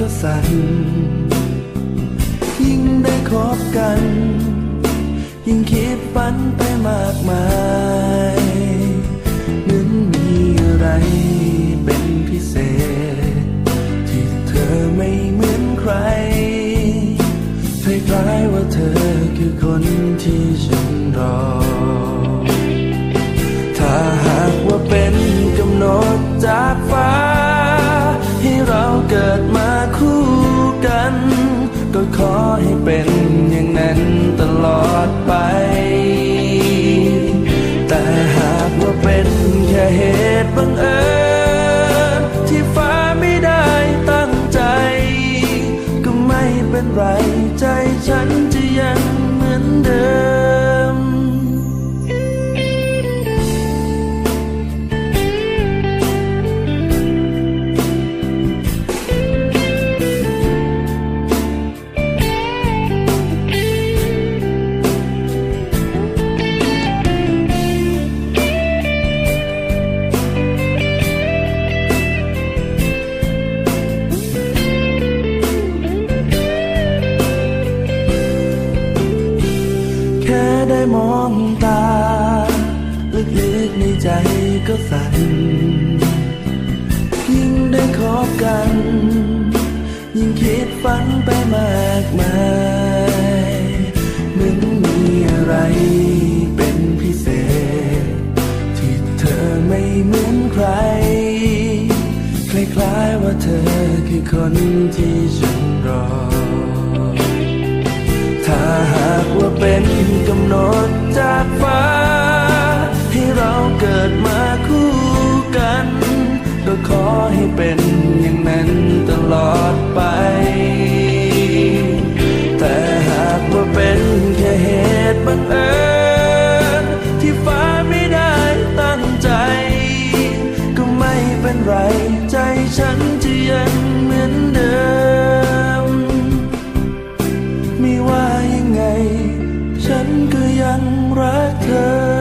ก็สั่นยิ่งได้คบกัน ยิ่งคิดฝันไปมากมาย ไมองตา ลึกๆในใจก็สั่นยิ่งได้คบกัน ยิ่งคิดฝันไปมากมายเหมือนมีอะไรเป็นพิเศษ ที่เธอไม่เหมือนใคร คล้ายๆว่าเธอคือคนที่ฉันรอ ดมาคู่กัน ก็ขอให้เป็นอย่างนั้นตลอดไป แต่หากว่าเป็นแค่เหตุบังเอิญที่ฟ้าไม่ได้ตั้งใจ ก็ไม่เป็นไรใจฉันจะยังเหมือนเดิม ไม่ว่ายังไง ฉันก็ยังรักเธอ